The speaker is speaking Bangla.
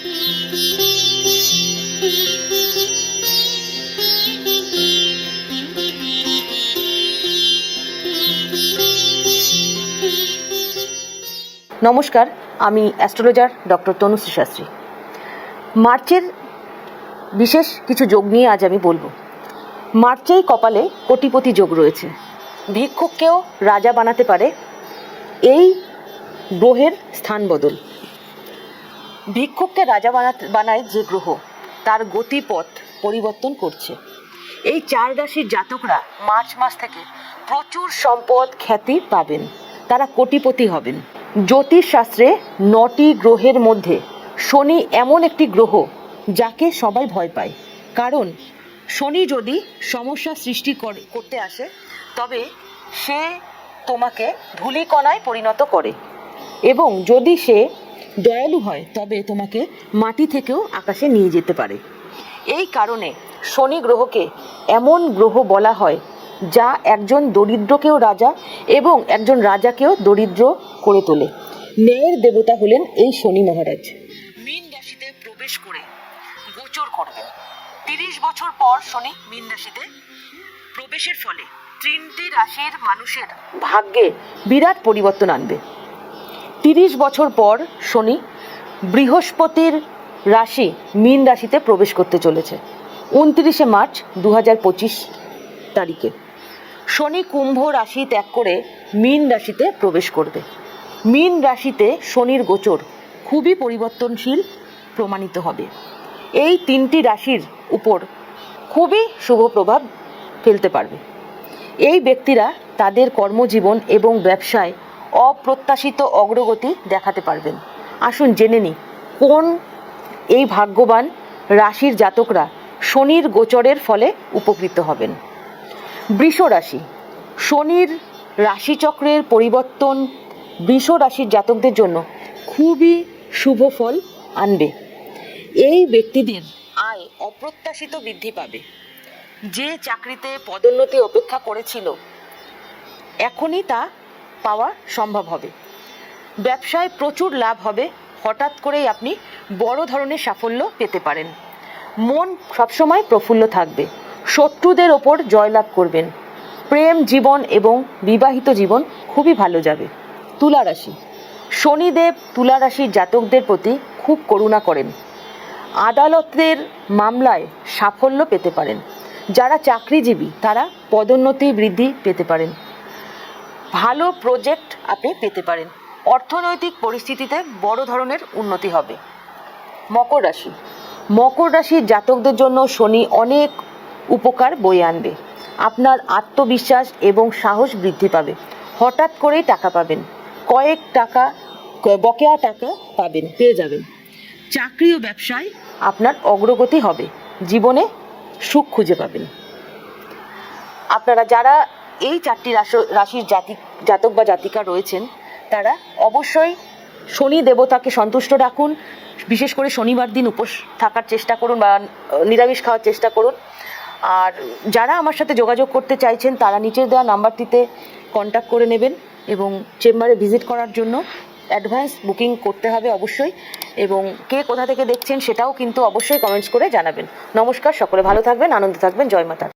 নমস্কার, আমি অ্যাস্ট্রোলজার ডক্টর তনুশ্রী শাস্ত্রী। মার্চের বিশেষ কিছু যোগ নিয়ে আজ আমি বলব। মার্চেই কপালে কোটিপতি যোগ রয়েছে। ভিক্ষুককেও রাজা বানাতে পারে এই গ্রহের স্থান বদল। ভিক্ষুককে রাজা বানায় যে গ্রহ, তার গতিপথ পরিবর্তন করছে। এই চার রাশির জাতকরা মার্চ মাস থেকে প্রচুর সম্পদ খ্যাতি পাবেন। তারা কোটিপতি হবেন। জ্যোতিষ শাস্ত্রে নটি গ্রহের মধ্যে শনি এমন একটি গ্রহ যাকে সবাই ভয় পায়। কারণ শনি যদি সমস্যা সৃষ্টি করে, করতে আসে, তবে সে তোমাকে ধূলিকণায় পরিণত করে। এবং যদি সে দয়ালু হয়, তবে তোমাকে মাটি থেকেও আকাশে নিয়ে যেতে পারে। এই কারণে শনি গ্রহকে এমন গ্রহ বলা হয়, যা একজন দরিদ্রকেও রাজা এবং একজন রাজাকেও দরিদ্র করে তোলে। ন্যায়ের দেবতা হলেন এই শনি মহারাজ। মীন রাশিতে প্রবেশ করে গোচর করবেন। তিরিশ বছর পর শনি মীন রাশিতে প্রবেশের ফলে তিনটি রাশির মানুষের ভাগ্যে বিরাট পরিবর্তন আনবে। তিরিশ বছর পর শনি বৃহস্পতির রাশি মীন রাশিতে প্রবেশ করতে চলেছে, উনত্রিশে মার্চ দু তারিখে। শনি কুম্ভ রাশি ত্যাগ করে মীন রাশিতে প্রবেশ করবে। মীন রাশিতে শনির গোচর খুবই পরিবর্তনশীল প্রমাণিত হবে। এই তিনটি রাশির উপর খুবই শুভ প্রভাব ফেলতে পারবে। এই ব্যক্তিরা তাদের কর্মজীবন এবং ব্যবসায় অপ্রত্যাশিত অগ্রগতি দেখাতে পারবেন। আসুন জেনে নিই, কোন এই ভাগ্যবান রাশির জাতকরা শনির গোচরের ফলে উপকৃত হবেন? বৃষ রাশি, শনির রাশিচক্রের পরিবর্তন বৃষ রাশির জাতকদের জন্য খুবই শুভ ফল আনবে। এই ব্যক্তিদের আয় অপ্রত্যাশিত বৃদ্ধি পাবে। যে চাকরিতে পদোন্নতি অপেক্ষা করেছিল, এখনই তা পাওয়া সম্ভব হবে। ব্যবসায় প্রচুর লাভ হবে, হঠাৎ করেই আপনি বড় ধরনের সাফল্য পেতে পারেন। মন সবসময় প্রফুল্ল থাকবে। শত্রুদের ওপর জয়লাভ করবেন। প্রেম জীবন এবং বিবাহিত জীবন খুবই ভালো যাবে। তুলা রাশি। শনিদেব তুলা রাশির জাতকদের প্রতি খুব করুণা করেন। আদালতের মামলায় সাফল্য পেতে পারেন। যারা চাকরিজীবী, তারা পদোন্নতি বৃদ্ধি পেতে পারেন। ভালো প্রজেক্ট আপনি পেতে পারেন। অর্থনৈতিক পরিস্থিতিতে বড় ধরনের উন্নতি হবে। মকর রাশি। মকর রাশির জাতকদের জন্য শনি অনেক উপকার বয়ে আনবে। আপনার আত্মবিশ্বাস এবং সাহস বৃদ্ধি পাবে। হঠাৎ করেই টাকা পাবেন। কয়েক টাকা বকেয়া টাকা পাবেন, পেয়ে যাবেন। চাকরি ও ব্যবসায় আপনার অগ্রগতি হবে। জীবনে সুখ খুঁজে পাবেন। আপনারা যারা এই চারটি রাশ- রাশির জাতি, জাতক বা জাতিকা রয়েছেন, তারা অবশ্যই শনি দেবতাকে সন্তুষ্ট রাখুন, বিশেষ করে শনিবার দিন উপোস থাকার চেষ্টা করুন বা নিরামিষ খাওয়ার চেষ্টা করুন। আর যারা আমার সাথে যোগাযোগ করতে চাইছেন, তারা নিচের দেওয়া নাম্বারটিতে কন্ট্যাক্ট করে নেবেন এবং চেম্বারে ভিজিট করার জন্য অ্যাডভান্স বুকিং করতে হবে অবশ্যই এবং কে কোথা থেকে দেখছেন সেটাও কিন্তু অবশ্যই কমেন্টস করে জানাবেন। নমস্কার, সকলে ভালো থাকবেন, আনন্দ থাকবেন, জয় মাতা